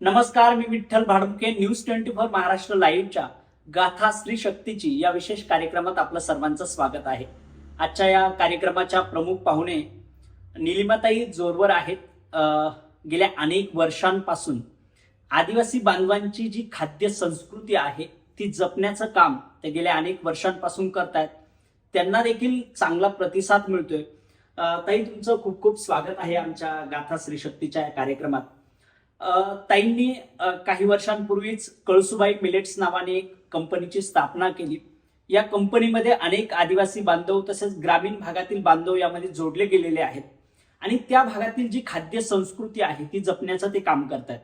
नमस्कार मी Vitthal Bhadmuke news twenty four Maharashtra लाईव्हच्या गाथा स्त्री शक्तीची या विशेष कार्यक्रमात आपलं सर्वांचं स्वागत आहे. आजच्या या कार्यक्रमाच्या प्रमुख पाहुणे निलिमाताई जोरवर आहेत. गेल्या अनेक वर्षांपासून आदिवासी बांधवांची जी खाद्य संस्कृती आहे ती जपण्याचं काम ते गेल्या अनेक वर्षांपासून करतायत. त्यांना देखील चांगला प्रतिसाद मिळतोय. ताई तुमचं खूप खूप स्वागत आहे आमच्या गाथा स्त्री शक्तीच्या या कार्यक्रमात. ताईंनी काही वर्षांपूर्वीच कळसुबाई मिलेट्स नावाने एक कंपनीची स्थापना केली. या कंपनीमध्ये अनेक आदिवासी बांधव तसेच ग्रामीण भागातील बांधव यामध्ये जोडले गेलेले आहेत. आणि त्या भागातील जी खाद्य संस्कृती आहे ती जपण्याचं ते काम करतात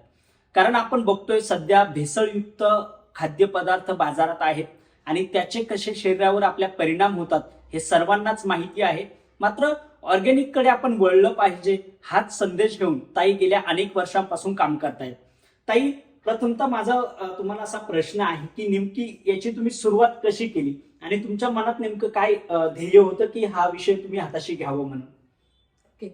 कारण आपण बघतोय सध्या भेसळयुक्त खाद्यपदार्थ बाजारात आहेत आणि त्याचे कसे शरीरावर आपल्या परिणाम होतात हे सर्वांनाच माहिती आहे. मात्र ऑर्गॅनिककडे आपण वळलं पाहिजे हाच संदेश घेऊन ताई गेल्या अनेक वर्षांपासून काम करतायत. ताई प्रथमतः माझा तुम्हाला असा प्रश्न आहे की नेमकी याची तुम्ही सुरुवात कशी केली? आणि तुमच्या मनात नेमकं काय ध्येय होतं की हा विषय तुम्ही हाताशी घ्यावं म्हणून? ओके.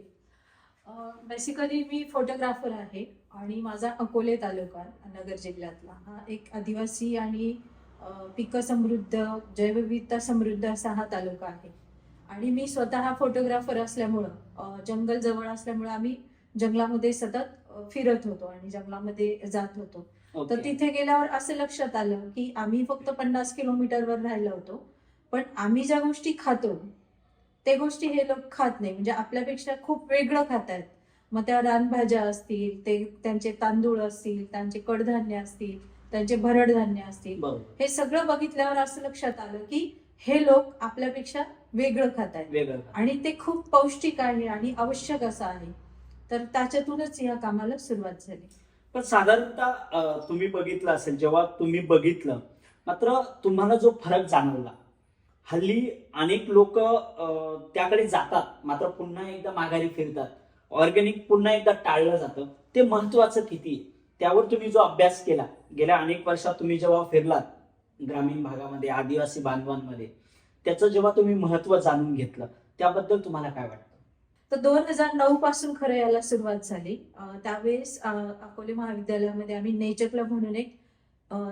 बेसिकली मी फोटोग्राफर आहे आणि माझा अकोले तालुका नगर जिल्ह्यातला. हा एक आदिवासी आणि पिकं समृद्ध जैवविविधता समृद्ध असा हा तालुका आहे. आणि मी स्वतः फोटोग्राफर असल्यामुळं जंगल जवळ असल्यामुळं आम्ही जंगलामध्ये सतत फिरत होतो आणि जंगलामध्ये जात होतो. तर ओके. तिथे गेल्यावर असं लक्षात आलं की आम्ही फक्त पन्नास किलोमीटरवर राहिलो होतो. पण आम्ही ज्या गोष्टी खातो ते गोष्टी हे लोक खात नाही. म्हणजे आपल्यापेक्षा खूप वेगळं खात आहेत मग त्या रानभाज्या असतील ते त्यांचे तांदूळ असतील त्यांचे कडधान्य असतील त्यांचे भरडधान्य असतील. हे सगळं बघितल्यावर असं लक्षात आलं की हे लोक आपल्यापेक्षा वेगळं खात आहेत. वेगळं आणि ते खूप पौष्टिक आहे आणि आवश्यक असं आहे. तर त्याच्यातूनच या कामाला सुरुवात झाली. पण साधारणतः अ, तुम्ही बघितलं असेल जेव्हा तुम्ही बघितलं मात्र तुम्हाला जो फरक जाणवला हल्ली अनेक लोक त्याकडे जातात मात्र पुन्हा एकदा माघारी फिरतात. ऑर्गॅनिक पुन्हा एकदा टाळलं जातं. ते महत्वाचं किती? त्यावर तुम्ही जो अभ्यास केला गेल्या अनेक वर्षात तुम्ही जेव्हा फिरलात ग्रामीण भागामध्ये आदिवासी बांधवांमध्ये. त्याचं जेव्हा तुम्ही महत्त्व जाणून घेतलं त्याबद्दल तुम्हाला काय वाटतं? तर दोन हजार नऊ पासून खरं याला सुरुवात झाली. त्यावेळेस अकोले महाविद्यालयामध्ये आम्ही नेचर क्लब म्हणून एक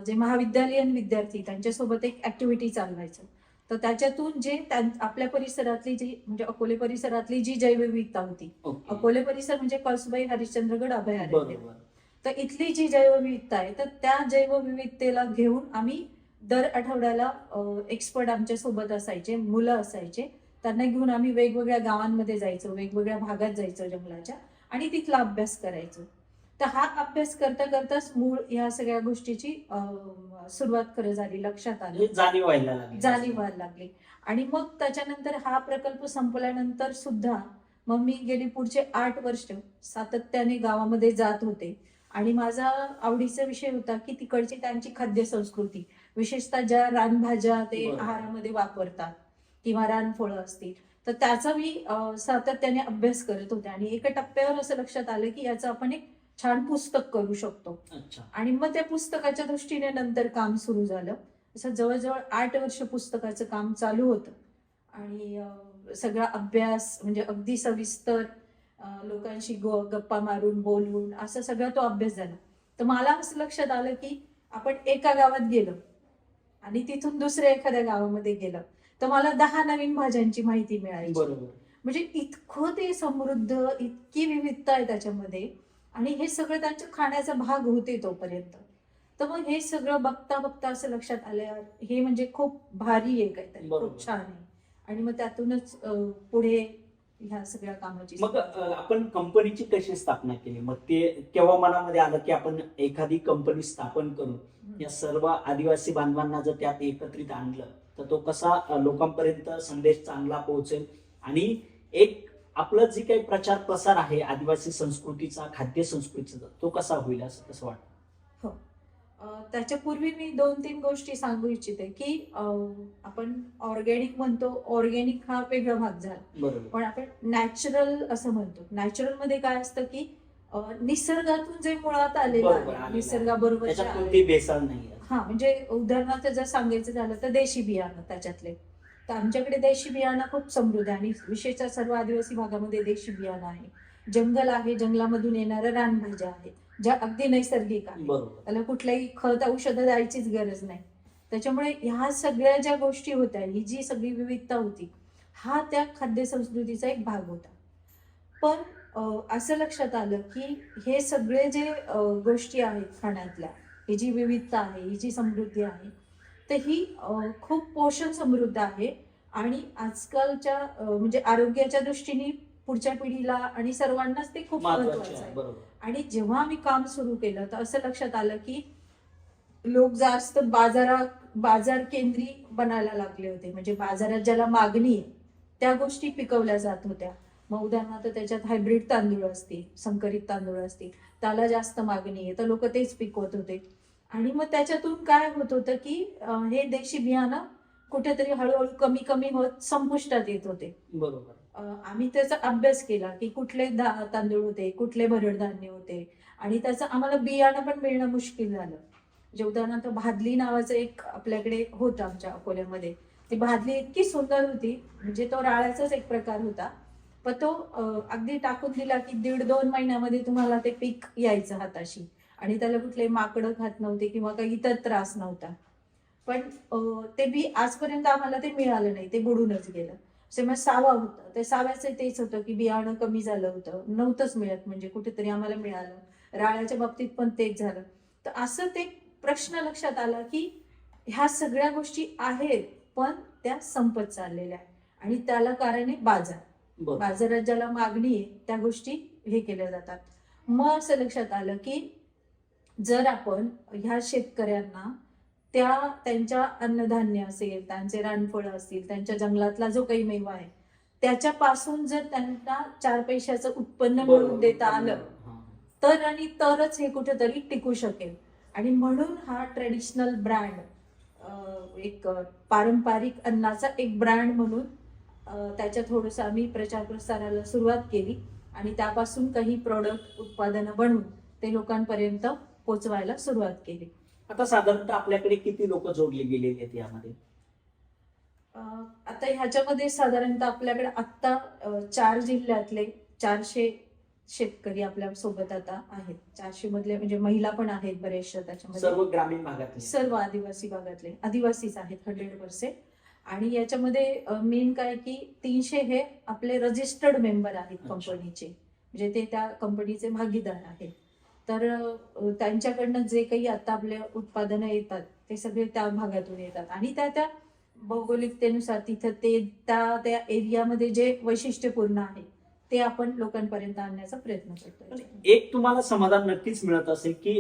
जे महाविद्यालयीन विद्यार्थी त्यांच्यासोबत एक ऍक्टिव्हिटी चालवायचं. तर त्याच्यातून जे आपल्या परिसरातली जी म्हणजे अकोले परिसरातली जी जैवविविधता होती. अकोले परिसर म्हणजे कळसुबाई हरिश्चंद्रगड अभयारण्य. तर इथली जी जैवविविधता आहे तर त्या जैवविविधतेला घेऊन आम्ही दर आठवड्याला एक्सपर्ट आमच्यासोबत असायचे मुलं असायचे. त्यांना घेऊन आम्ही वेगवेगळ्या गावांमध्ये जायचो वेगवेगळ्या भागात जायचो जंगलाच्या आणि तिथला अभ्यास करायचो. तर हा अभ्यास करता करताच मूळ ह्या सगळ्या गोष्टीची सुरुवात खरं झाली लक्षात आली. जाणीव व्हायला लागली. आणि मग त्याच्यानंतर हा प्रकल्प संपल्यानंतर सुद्धा मग मी गेली पुढचे आठ वर्ष सातत्याने गावामध्ये जात होते. आणि माझा आवडीचा विषय होता की तिकडची त्यांची खाद्य संस्कृती विशेषतः ज्या रानभाज्या ते. आहारामध्ये वापरतात किंवा रानफळं असतील तर त्याचा मी सातत्याने अभ्यास करत होते. आणि एका टप्प्यावर असं लक्षात आलं की याचं आपण एक छान पुस्तक करू शकतो. आणि मग त्या पुस्तकाच्या दृष्टीने नंतर काम सुरू झालं. असं जवळजवळ आठ वर्ष पुस्तकाचं काम चालू होतं. आणि सगळा अभ्यास म्हणजे अगदी सविस्तर लोकांशी गो गप्पा मारून बोलून असं सगळा तो अभ्यास झाला. तर मला असं लक्षात आलं की आपण एका गावात गेलो. आणि तिथून दुसऱ्या एखाद्या गावामध्ये गेलं तर मला दहा नवीन भाज्यांची माहिती मिळाली बरोबर. म्हणजे इतकं ते समृद्ध इतकी विविधता आहे त्याच्यामध्ये. आणि हे सगळं त्यांच्या खाण्याचा भाग होते तोपर्यंत. तर मग हे सगळं बघता बघता असं लक्षात आलं हे म्हणजे खूप भारी आहे काहीतरी. खूप छान आहे. आणि मग त्यातूनच पुढे ह्या सगळ्या कामाची मग आपण कंपनीची कशी स्थापना केली? मग ते केव्हा मनामध्ये आलं की आपण एखादी कंपनी स्थापन करू. या सर्व आदिवासी बांधवांना जर त्यात एकत्रित आणलं तर तो कसा लोकांपर्यंत संदेश चांगला पोहोचेल? आणि एक आपलं जे काही प्रचार प्रसार आहे आदिवासी संस्कृतीचा खाद्य संस्कृतीचा तो कसा होईल असं कसं वाटतं? अं, त्याच्यापूर्वी मी दोन तीन गोष्टी सांगू इच्छिते की आपण ऑर्गॅनिक म्हणतो ऑर्गॅनिक हा वेगळा भाग झाला. बरोबर. पण आपण नॅचरल असं म्हणतो. नॅचरलमध्ये काय असतं की निसर्गातून जे मुळात आलेलं आहे आहे. निसर्गाबरोबर आहे. भेसळ नाही हा म्हणजे उदाहरणार्थ जर सांगायचं झालं तर देशी बियाणं त्याच्यातले. तर आमच्याकडे देशी बियाणं खूप समृद्ध आहे आणि विशेषतः सर्व आदिवासी भागामध्ये देशी बियाणं आहे. जंगल आहे जंगलामधून येणाऱ्या रानभाज्या आहेत ज्या अगदी नैसर्गिक आहेत. बरोबर. त्याला कुठल्याही खत औषधं द्यायचीच गरज नाही. त्याच्यामुळे ह्या सगळ्या ज्या गोष्टी होत्या ही जी सगळी विविधता होती हा त्या खाद्य संस्कृतीचा एक भाग होता. पण असं लक्षात आलं की हे सगळे जे गोष्टी आहेत खाण्यातल्या ही जी विविधता आहे ही जी समृद्धी आहे तर ही खूप पोषण समृद्ध आहे आणि आजकालच्या म्हणजे आरोग्याच्या दृष्टीने पुढच्या पिढीला आणि सर्वांनाच ते खूप महत्त्वाचे आहे आणि जेव्हा आम्ही काम सुरू केलं तर असं लक्षात आलं की लोक जास्त बाजारात बाजार केंद्री बनायला लागले होते. म्हणजे बाजारात ज्याला मागणी आहे त्या गोष्टी पिकवल्या जात होत्या. मग उदाहरणार्थ त्याच्यात हायब्रिड तांदूळ असतील संकरित तांदूळ असतील त्याला जास्त मागणी आहे. तर लोक तेच पिकवत होते. आणि मग त्याच्यातून काय होत होतं की हे देशी बियाणं कुठेतरी हळूहळू कमी कमी होत संपुष्टात येत होते. बरोबर. आम्ही त्याचा अभ्यास केला की कुठले दा- तांदूळ होते कुठले भरडधान्य होते. आणि त्याचं आम्हाला बियाणं पण मिळणं मुश्किल झालं. म्हणजे उदाहरणार्थ भादली नावाचं एक आपल्याकडे होतं आमच्या अकोल्यामध्ये. ती भादली इतकी सुंदर होती. म्हणजे तो राळ्याचाच एक प्रकार होता. पण तो अगदी टाकून दिला की दीड दोन महिन्यामध्ये तुम्हाला ते पीक यायचं हाताशी. आणि त्याला कुठले माकडं खात नव्हते किंवा काही इतर त्रास नव्हता. पण ते बी आजपर्यंत आम्हाला ते मिळालं नाही ते बुडूनच गेलं. असे मग सावा होतं. ते साव्याचं तेच होतं की बियाणं कमी झालं होतं. नव्हतंच मिळत म्हणजे कुठेतरी आम्हाला मिळालं. राळ्याच्या बाबतीत पण तेच झालं. तर असं ते प्रश्न लक्षात आला की ह्या सगळ्या गोष्टी आहेत पण त्या संपत चाललेल्या आहेत. आणि त्याला कारण आहे बाजार. बाजारात ज्याला मागणी आहे त्या गोष्टी हे केल्या जातात. मग असं लक्षात आलं की जर आपण ह्या शेतकऱ्यांना त्या त्यांच्या अन्नधान्य असेल त्यांचे रानफळं असतील त्यांच्या जंगलातला जो काही मेवा आहे त्याच्यापासून जर त्यांना चार पैशाचं उत्पन्न मिळवून देता आलं. तर आणि तरच हे कुठेतरी टिकू शकेल. आणि म्हणून हा ट्रेडिशनल ब्रँड एक पारंपरिक अन्नाचा एक ब्रँड म्हणून त्याच्या थोडंसं आम्ही प्रचार प्रसाराला सुरुवात केली आणि त्यापासून काही प्रॉडक्ट उत्पादनं बनवून ते लोकांपर्यंत पोचवायला सुरुवात केली. आता साधारणतः आपल्याकडे किती लोक जोडले गेलेले आहेत यामध्ये? आता ह्याच्यामध्ये साधारणतः आपल्याकडे आत्ता चार जिल्ह्यातले चारशे शेतकरी आपल्यासोबत आता आहेत. चारशे मधले म्हणजे महिला पण आहेत बरेचशा त्याच्यामध्ये. सर्व ग्रामीण भागातले? सर्व आदिवासी भागातले. आदिवासीच आहेत हंड्रेड पर्सेंट आणि याच्यामध्ये मेन काय की तीनशे हे आपले रजिस्टर्ड मेंबर आहेत. कंपनीचे म्हणजे ते त्या कंपनीचे भागीदार आहेत. तर त्यांच्याकडनं जे काही आता आपले उत्पादनं येतात ते सगळे त्या भागातून येतात. आणि त्या त्या भौगोलिकतेनुसार तिथं ते त्या त्या एरियामध्ये जे वैशिष्ट्यपूर्ण आहे ते आपण लोकांपर्यंत आणण्याचा प्रयत्न करतो एक तुम्हाला समाधान नक्कीच मिळत असेल की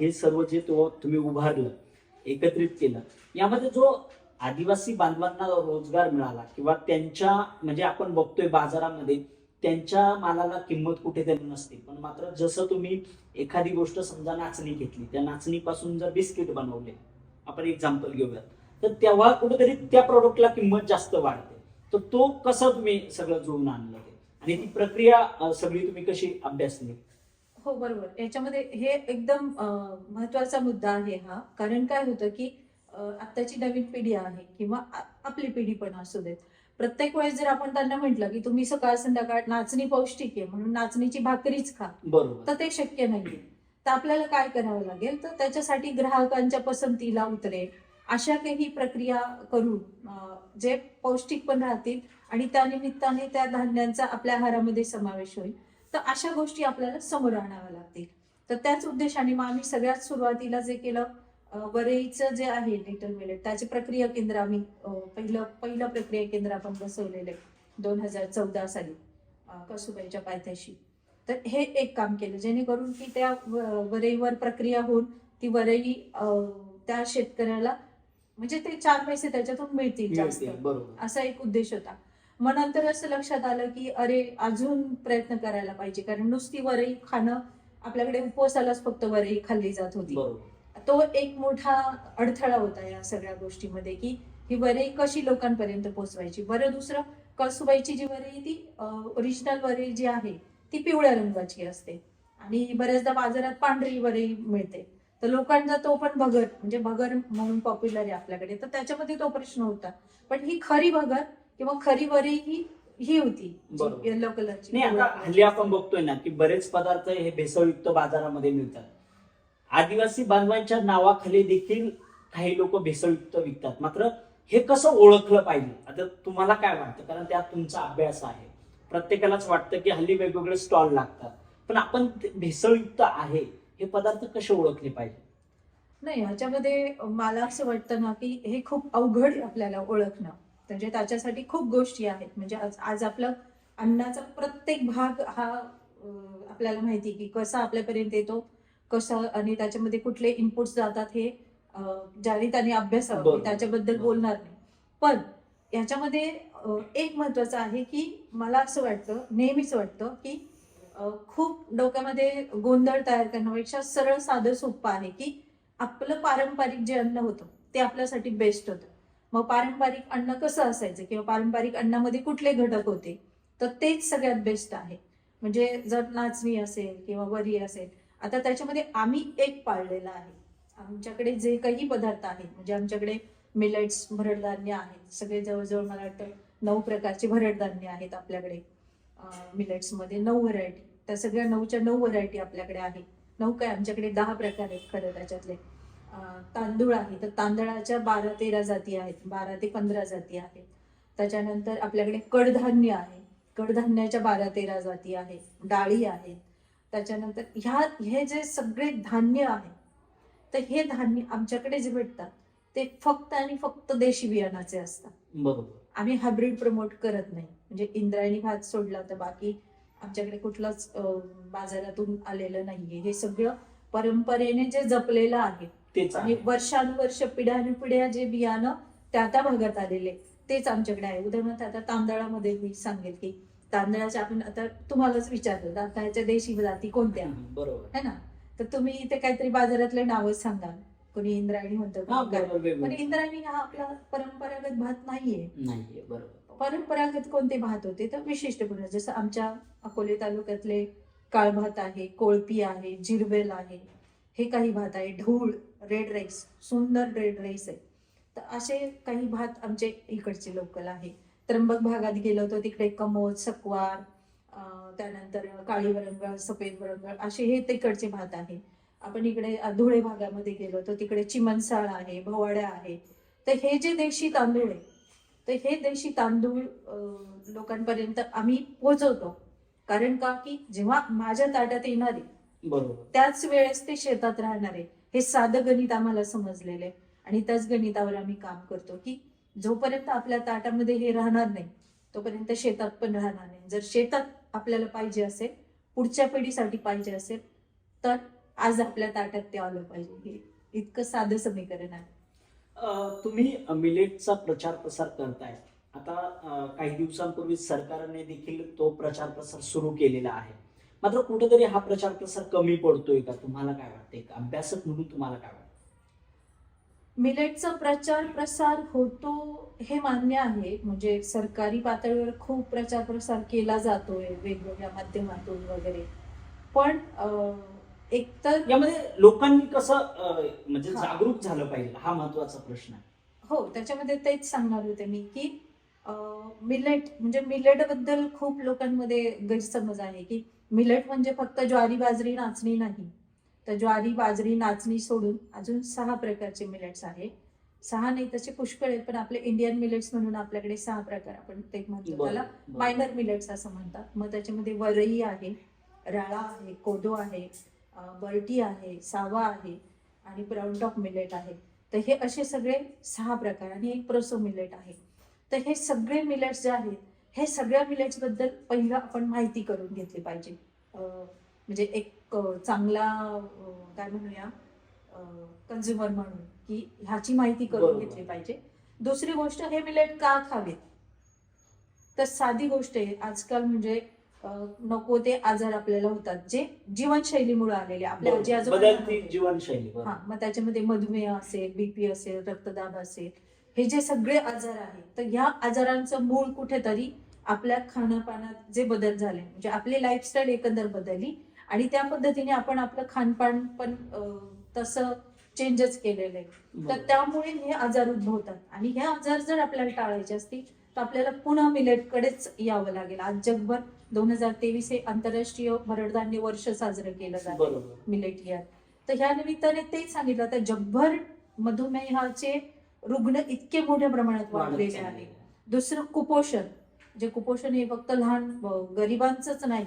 हे सर्व जे तो तुम्ही उभारलं एकत्रित केलं यामध्ये जो आदिवासी बांधवांना रोजगार मिळाला किंवा त्यांच्या म्हणजे आपण बघतोय बाजारामध्ये त्यांच्या मालाला किंमत कुठे कुठेतरी नसते. पण मात्र जसं तुम्ही एखादी गोष्ट समजा नाचणी घेतली त्या नाचणीपासून जर बिस्किट बनवले आपण एक्झाम्पल घेऊयात. तर तेव्हा कुठेतरी त्या प्रोडक्टला किंमत जास्त वाढते. तर तो कसं तुम्ही सगळं जुळून आणलं ते? आणि ती प्रक्रिया सगळी तुम्ही कशी अभ्यासली? हो बरोबर. याच्यामध्ये हे एकदम महत्त्वाचा मुद्दा आहे हा. कारण काय होतं की आत्ताची नवीन पिढी आहे किंवा आपली पिढी पण असू देत. प्रत्येक वेळेस जर आपण त्यांना म्हटलं की तुम्ही सकाळ संध्याकाळ नाचणी पौष्टिक आहे म्हणून नाचणीची भाकरीच खा तर ते शक्य नाहीये. तर आपल्याला काय करावं लागेल? तर त्याच्यासाठी ग्राहकांच्या पसंतीला उतरेल. अशा काही प्रक्रिया करून जे पौष्टिक पण राहतील आणि त्या निमित्ताने त्या धान्यांचा आपल्या आहारामध्ये समावेश होईल. तर अशा गोष्टी आपल्याला समोर आणाव्या लागतील. तर त्याच उद्देशाने मग आम्ही सगळ्यात सुरुवातीला जे केलं वरईचं जे आहे लिटल मिलेट त्याचे प्रक्रिया केंद्र आम्ही पहिलं पहिलं प्रक्रिया केंद्र आपण बसवलेलं आहे दोन हजार चौदा साली कसुबाईच्या पायथ्याशी. तर हे एक काम केलं जेणेकरून की त्या वरईवर प्रक्रिया होऊन ती वरई त्या शेतकऱ्याला म्हणजे ते चार पैसे त्याच्यातून मिळतील जास्त. असा एक उद्देश होता. मग नंतर असं लक्षात आलं की अरे अजून प्रयत्न करायला पाहिजे कारण नुसती वरई खाणं आपल्याकडे उपवासालाच फक्त वरई खाल्ली जात होती. तो एक मोठा अडथळा होता या सगळ्या गोष्टीमध्ये की ही वरई कशी लोकांपर्यंत पोहोचवायची? बरं दुसरं कळसुबाईची जी वरई ती ओरिजिनल वरई जी आहे ती पिवळ्या रंगाची असते. आणि बऱ्याचदा बाजारात पांढरी वरई मिळते. तर लोकांचा तो पण भगर म्हणजे भगर म्हणून पॉप्युलर आहे आपल्याकडे. तर त्याच्यामध्ये तो प्रश्न होता. पण ही खरी भगर किंवा खरी वरई ही ही होती. येलो कलरची हल्ली आपण बघतोय ना की बरेच पदार्थ हे भेसळयुक्त बाजारामध्ये मिळतात. आदिवासी बांधवांच्या नावाखाली देखील काही लोक भेसळयुक्त विकतात. मात्र हे कसं ओळखलं पाहिजे? आता तुम्हाला काय वाटतं? कारण त्यात तुमचा अभ्यास आहे. प्रत्येकालाच वाटतं की हल्ली वेगवेगळे स्टॉल लागतात. पण आपण भेसळयुक्त आहे हे पदार्थ कसे ओळखले पाहिजे? नाही ह्याच्यामध्ये मला असं वाटतं ना की हे खूप अवघड आपल्याला ओळखणं. म्हणजे त्याच्यासाठी खूप गोष्टी आहेत. म्हणजे आज आज आपलं अन्नाचा प्रत्येक भाग हा आपल्याला माहिती की कसा आपल्यापर्यंत येतो कसं आणि त्याच्यामध्ये कुठले इनपुट्स जातात हे ज्याने त्याने. मी त्याच्याबद्दल. बोलणार नाही पण याच्यामध्ये एक महत्वाचं आहे की मला असं वाटतं नेहमीच वाटतं की खूप डोक्यामध्ये गोंधळ तयार करण्यापेक्षा सरळ साधं सोपं आहे की आपलं पारंपरिक जे अन्न होतं ते आपल्यासाठी बेस्ट होतं मग पारंपरिक अन्न कसं असायचं किंवा पारंपरिक अन्नामध्ये कुठले घटक होते तर तेच सगळ्यात बेस्ट आहे म्हणजे जर नाचणी असेल किंवा वरी असेल आता त्याच्यामध्ये आम्ही एक पाळलेला आहे. आमच्याकडे जे काही पदार्थ आहेत म्हणजे आमच्याकडे मिलेट्स भरडधान्य आहेत. सगळे जवळजवळ मला वाटतं नऊ प्रकारचे भरडधान्य आहेत आपल्याकडे. मिलेट्समध्ये नऊ व्हरायटी त्या सगळ्या नऊच्या नऊ व्हरायटी आपल्याकडे आहेत नऊ काय आमच्याकडे दहा प्रकार आहेत खरं त्याच्यातले. तांदूळ आहे तर तांदळाच्या बारा तेरा जाती आहेत बारा ते पंधरा जाती आहेत. त्याच्यानंतर आपल्याकडे कडधान्य आहे. कडधान्याच्या बारा तेरा जाती आहेत. डाळी आहेत त्याच्यानंतर ह्या हे जे सगळे धान्य आहे तर हे धान्य आमच्याकडे जे भेटतात ते फक्त आणि फक्त देशी बियाणाचे असतात. बरोबर. आम्ही हायब्रिड प्रमोट करत नाही. म्हणजे इंद्रायणी भात सोडला तर बाकी आमच्याकडे कुठलाच बाजारातून आलेलं नाहीये. हे सगळं परंपरेने जे जपलेलं आहे तेच आणि वर्षानुवर्ष पिढ्यानुपिढ्या जे बियाणं त्या त्या भागात आलेले तेच आमच्याकडे आहे. उदाहरणार्थ आता तांदळामध्ये मी सांगेल की तांदळाच्या आपण आता तुम्हालाच विचारलं तांदळाच्या देशी जाती कोणत्या? बरोबर. है ना? तर तुम्ही इथे काहीतरी बाजारातले नावं सांगाल. कोणी इंद्रायणी म्हणतं पण. इंद्रायणी हा आपला परंपरागत भात नाहीये. नाहीये बरोबर. परंपरागत कोणते भात होते? तर विशिष्टपूर्ण जसं आमच्या अकोले तालुक्यातले काळ भात आहे कोळपी आहे जिरवेल आहे हे काही भात आहे. ढूळ रेड राईस सुंदर रेड राईस आहे. तर असे काही भात आमचे इकडचे लोकल आहे. त्र्यंबक भागात गेलो तर तिकडे कमोद सकवार त्यानंतर काळी वरंगळ सफेद वरंगळ असे हे तिकडचे भात आहे. आपण इकडे धुळे भागामध्ये गेलो तर तिकडे चिमणसाळ आहे भवाड्या आहे. तर हे जे देशी तांदूळ आहे तर हे देशी तांदूळ लोकांपर्यंत आम्ही पोहोचवतो. कारण का? की जेव्हा माझ्या ताट्यात येणार त्याच वेळेस ते शेतात राहणार हे साधं गणित आम्हाला समजलेलं आणि त्याच गणितावर आम्ही काम करतो की जोपर्यंत आपल्या ताटामध्ये हे राहणार नाही तोपर्यंत शेतात पण राहणार नाही. जर शेतात आपल्याला पाहिजे असेल पुढच्या पिढीसाठी पाहिजे असेल तर आज आपल्या ताटात ते आलं पाहिजे. हे इतकं साधं समीकरण आहे. तुम्ही मिलेटचा प्रचार प्रसार करताय. आता काही दिवसांपूर्वी सरकारने देखील तो प्रचार प्रसार सुरू केलेला आहे. मात्र कुठेतरी हा प्रचार प्रसार कमी पडतोय का? तुम्हाला काय वाटतंय? अभ्यासक म्हणून तुम्हाला काय वाटतं मिलेटचा प्रचार प्रसार होतो हे मान्य आहे. म्हणजे सरकारी पातळीवर खूप प्रचार प्रसार केला जातोय वेगवेगळ्या माध्यमातून वगैरे. पण एकतर यामध्ये लोकांनी कसं म्हणजे हा. जागरूक झालं पाहिजे? हा महत्त्वाचा प्रश्न आहे. हो त्याच्यामध्ये तेच सांगणार होते मी की मिलेट म्हणजे मिलेटबद्दल खूप लोकांमध्ये गैरसमज आहे की मिलेट म्हणजे फक्त ज्वारी बाजरी नाचणी नाही. तर ज्वारी बाजरी नाचणी सोडून अजून सहा प्रकारचे मिलेट्स आहे सहा नाही तसे पुष्कळ आहेत पण आपले इंडियन मिलेट्स म्हणून आपल्याकडे सहा प्रकार आपण ते म्हणतो. त्याला. मायनर मिलेट्स असं म्हणतात. मग त्याच्यामध्ये वरई आहे राळा आहे कोदो आहे बर्टी आहे सावा आहे आणि ब्राऊन टॉप मिलेट आहे. तर हे असे सगळे सहा प्रकार आणि एक प्रोसो मिलेट आहे. तर हे सगळे मिलेट्स जे आहेत हे सगळ्या मिलेट्सबद्दल पहिलं आपण माहिती करून घेतली पाहिजे. म्हणजे एक चांगला काय म्हणूया कन्झ्युमर म्हणून की ह्याची माहिती करून. घेतली पाहिजे दुसरी गोष्ट हे मिलेट का खावेत तर साधी गोष्ट आहे आजकाल म्हणजे नको ते आजार आपल्याला होतात जे जीवनशैलीमुळे आलेले आपल्या आजी नव्हते. जीवनशैली. हा मग त्याच्यामध्ये मधुमेह असेल बीपी असेल रक्तदाब असेल हे जे सगळे आजार आहेत तर ह्या आजारांचं मूळ कुठेतरी आपल्या खाण्यापाण्यात जे बदल झाले म्हणजे आपली लाईफस्टाईल एकंदर बदलली आणि त्या पद्धतीने आपण आपलं खानपान पण तसं चेंजच केलेलं आहे. तर. त्यामुळे हे आजार उद्भवतात. आणि हे आजार जर आपल्याला टाळायचे असतील तर आपल्याला पुन्हा मिलेटकडेच यावं लागेल. आज जगभर दोन हजार तेवीस हे आंतरराष्ट्रीय भरडधान्य वर्ष साजरं केलं जातं. मिलेट इयर तर ह्या निमित्ताने तेच सांगितलं आता जगभर मधुमेहाचे रुग्ण इतके मोठ्या प्रमाणात वाढलेले आहेत. दुसरं कुपोषण. जे कुपोषण हे फक्त लहान अ, गरिबांचंच नाही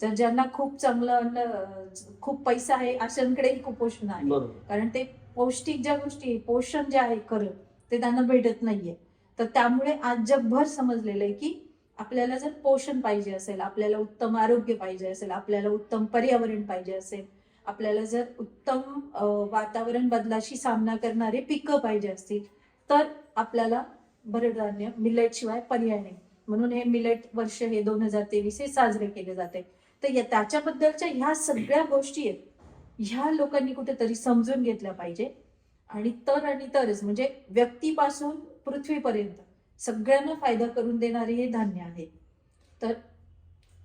तर ज्यांना खूप चांगलं खूप पैसा आहे अशांकडेही कुपोषण आहे. कारण ते पौष्टिक ज्या गोष्टी पोषण जे आहे खरं ते त्यांना भेटत नाहीये. तर त्यामुळे आज जगभर समजलेलं आहे की आपल्याला जर पोषण पाहिजे असेल आपल्याला उत्तम आरोग्य पाहिजे असेल आपल्याला उत्तम पर्यावरण पाहिजे असेल आपल्याला जर उत्तम वातावरण बदलाशी सामना करणारे पिकं पाहिजे असतील तर आपल्याला भरडधान्य मिलेट शिवाय पर्याय नाही. म्हणून हे मिलेट वर्ष हे दोन हजार तेवीस हे साजरे केले जाते. तर या- त्याच्याबद्दलच्या ह्या सगळ्या गोष्टी आहेत ह्या लोकांनी कुठेतरी समजून घेतल्या पाहिजे. आणि तर आणि तरच म्हणजे व्यक्तीपासून पृथ्वीपर्यंत सगळ्यांना फायदा करून देणारे हे धान्य आहे.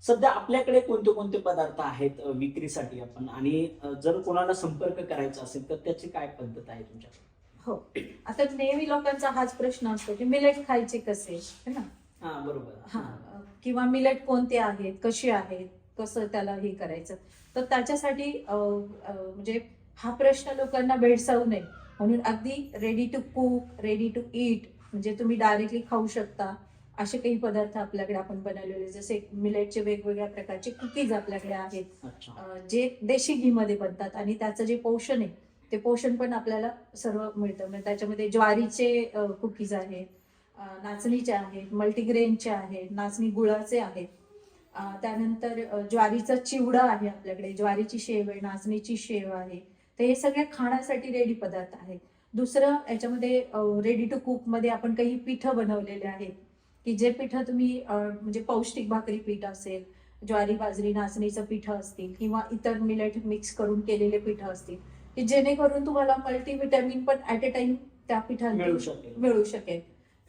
सध्या आपल्याकडे कोणते कोणते पदार्थ आहेत विक्रीसाठी आपण? आणि जर कोणाला संपर्क करायचा असेल तर त्याची काय पद्धत आहे तुमच्याकडे? हो. आता नेहमी लोकांचा हाच प्रश्न असतो की मिलेट खायचे कसे? है ना? हा बरोबर. हा किंवा मिलेट कोणते आहेत कसे आहेत? कसं त्याला हे करायचं? तर त्याच्यासाठी म्हणजे हा प्रश्न लोकांना भेडसावू नये. म्हणून अगदी ready to cook ready to eat म्हणजे तुम्ही डायरेक्टली खाऊ शकता. असे काही पदार्थ आपल्याकडे आपण बनवलेले जसे मिलेटचे वेगवेगळ्या प्रकारचे कुकीज आपल्याकडे आहेत. जे देशी घी मध्ये बनतात आणि त्याचं जे पोषण आहे ते पोषण पण आपल्याला सर्व मिळतं. म्हणजे त्याच्यामध्ये ज्वारीचे कुकीज आहेत नाचणीचे आहेत मल्टीग्रेनचे आहेत नाचणी गुळाचे आहेत. त्यानंतर ज्वारीचा चिवडा आहे आपल्याकडे. ज्वारीची शेव आहे नाचणीची शेव आहे. तर हे सगळे खाण्यासाठी रेडी पदार्थ आहेत. दुसरं याच्यामध्ये रेडी टू कुकमध्ये आपण काही पिठं बनवलेले आहेत. की जे पिठं तुम्ही म्हणजे पौष्टिक भाकरी पीठ असेल ज्वारी बाजरी नाचणीचं पिठं असतील किंवा इतर मिलेट मिक्स करून केलेले पिठं असतील की जेणेकरून तुम्हाला मल्टीव्हिटॅमिन पण ऍट अ टाइम त्या शकेल. मिळू शकेल.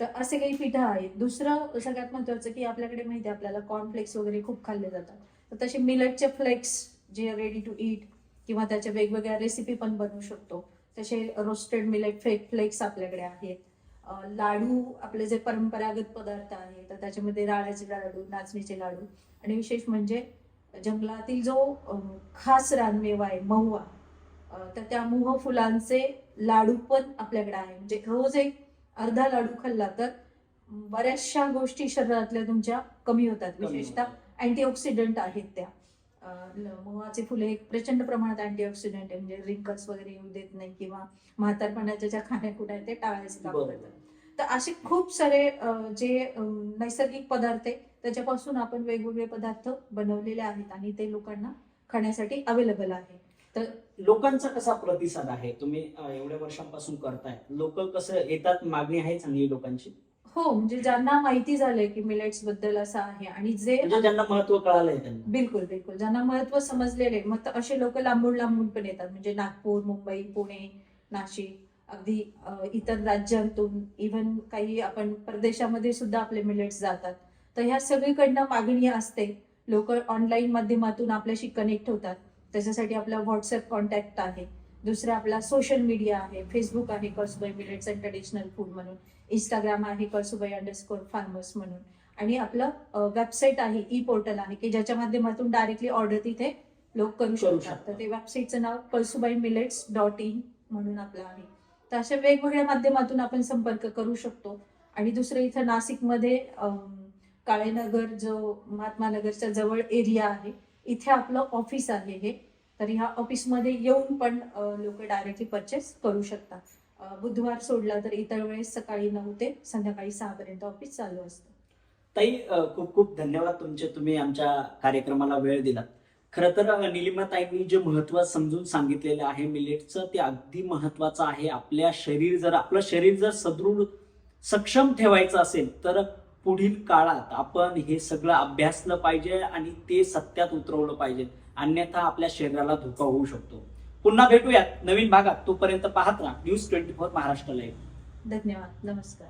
तर असे काही पिठं आहेत. दुसरं सगळ्यात महत्वाचं की आपल्याकडे माहिती आहे आपल्याला कॉर्नफ्लेक्स वगैरे खूप खाल्ले जातात. तर तसे मिलेटचे फ्लेक्स जे रेडी टू ईट किंवा त्याच्या वेगवेगळ्या रेसिपी पण बनवू शकतो. तसे रोस्टेड मिलेट फ्लेक फ्लेक्स आपल्याकडे आहेत. लाडू आपले जे परंपरागत पदार्थ आहेत तर त्याच्यामध्ये राळ्याचे लाडू नाचणीचे लाडू. आणि विशेष म्हणजे जंगलातील जो खास रानमेवा आहे महुआ तर त्या मोह फुलांचे लाडू पण आपल्याकडे आहे. म्हणजे रोज एक अर्धा लाडू खाल्ला तर बऱ्याचशा गोष्टी शरीरातल्या तुमच्या कमी होतात विशेषतः. अँटीऑक्सिडंट आहेत त्या मोहाचे फुले एक प्रचंड प्रमाणात अँटीऑक्सिडंट आहे म्हणजे रिंकल्स वगैरे येऊ देत नाही किंवा म्हातारपणाच्या ज्या खाण्याकुण्या आहेत ते टाळायचे काम. करतात तर असे खूप सारे जे नैसर्गिक पदार्थ आहे त्याच्यापासून आपण वेगवेगळे पदार्थ बनवलेले आहेत आणि ते लोकांना खाण्यासाठी अवेलेबल आहे लोकांचा कसा प्रतिसाद आहे? तुम्ही एवढ्या वर्षांपासून करताय. लोक कसं येतात मागणी आहे चांगली लोकांची? हो म्हणजे ज्यांना माहिती झालंय की मिलेट्सबद्दल असं आहे आणि जे म्हणजे ज्यांना महत्त्व कळालंय त्यांना. बिलकुल बिलकुल. ज्यांना महत्त्व समजलेले मग तर असे लोक लांबून लांबून पण येतात. म्हणजे नागपूर मुंबई पुणे नाशिक अगदी इतर राज्यांतून इव्हन काही आपण परदेशामध्ये सुद्धा आपले मिलेट्स जातात. तर ह्या सगळीकडनं मागणी असते. लोक ऑनलाईन माध्यमातून आपल्याशी कनेक्ट होतात. त्याच्यासाठी आपला व्हॉट्सअप कॉन्टॅक्ट आहे. दुसरं आपला सोशल मीडिया आहे. फेसबुक आहे Kalsubai millets and traditional food म्हणून. इंस्टाग्राम आहे कळसुबाई अंडरस्कोर फार्मर्स म्हणून. आणि आपलं वेबसाईट आहे ई पोर्टल आहे की ज्याच्या माध्यमातून डायरेक्टली ऑर्डर तिथे लोक करू शकतात. तर ते वेबसाईटचं नाव कळसुबाई मिलेट्स डॉट इन म्हणून आपलं आहे. तर अशा वेगवेगळ्या माध्यमातून आपण संपर्क करू शकतो. आणि दुसरं इथं नाशिकमध्ये काळेनगर जो महात्मा नगरच्या जवळ एरिया आहे इथे आपलं ऑफिस आहे हे. तर ह्या ऑफिसमध्ये येऊन पण लोक डायरेक्टली परचेस करू शकतात. बुधवार सोडला तर इतर वेळेस सकाळी नऊ ते संध्याकाळी सहापर्यंत ऑफिस चालू असतं. ताई खूप खूप धन्यवाद तुमचे. तुम्ही आमच्या कार्यक्रमाला वेळ दिलात. खरं तर अ, निलिमाताईंनी जे महत्त्व समजून सांगितलेलं आहे मिलेटचं ते अगदी महत्वाचं आहे. आपल्या शरीर जर आपलं शरीर जर सदृढ सक्षम ठेवायचं असेल तर पुढील काळात आपण हे सगळं अभ्यासलं पाहिजे आणि ते सत्यात उतरवलं पाहिजे. अन्यथा आपल्या शरीराला धोका होऊ शकतो. पुन्हा भेटूयात नवीन भागात. तोपर्यंत पाहत राहा. News twenty four Maharashtra live धन्यवाद. नमस्कार.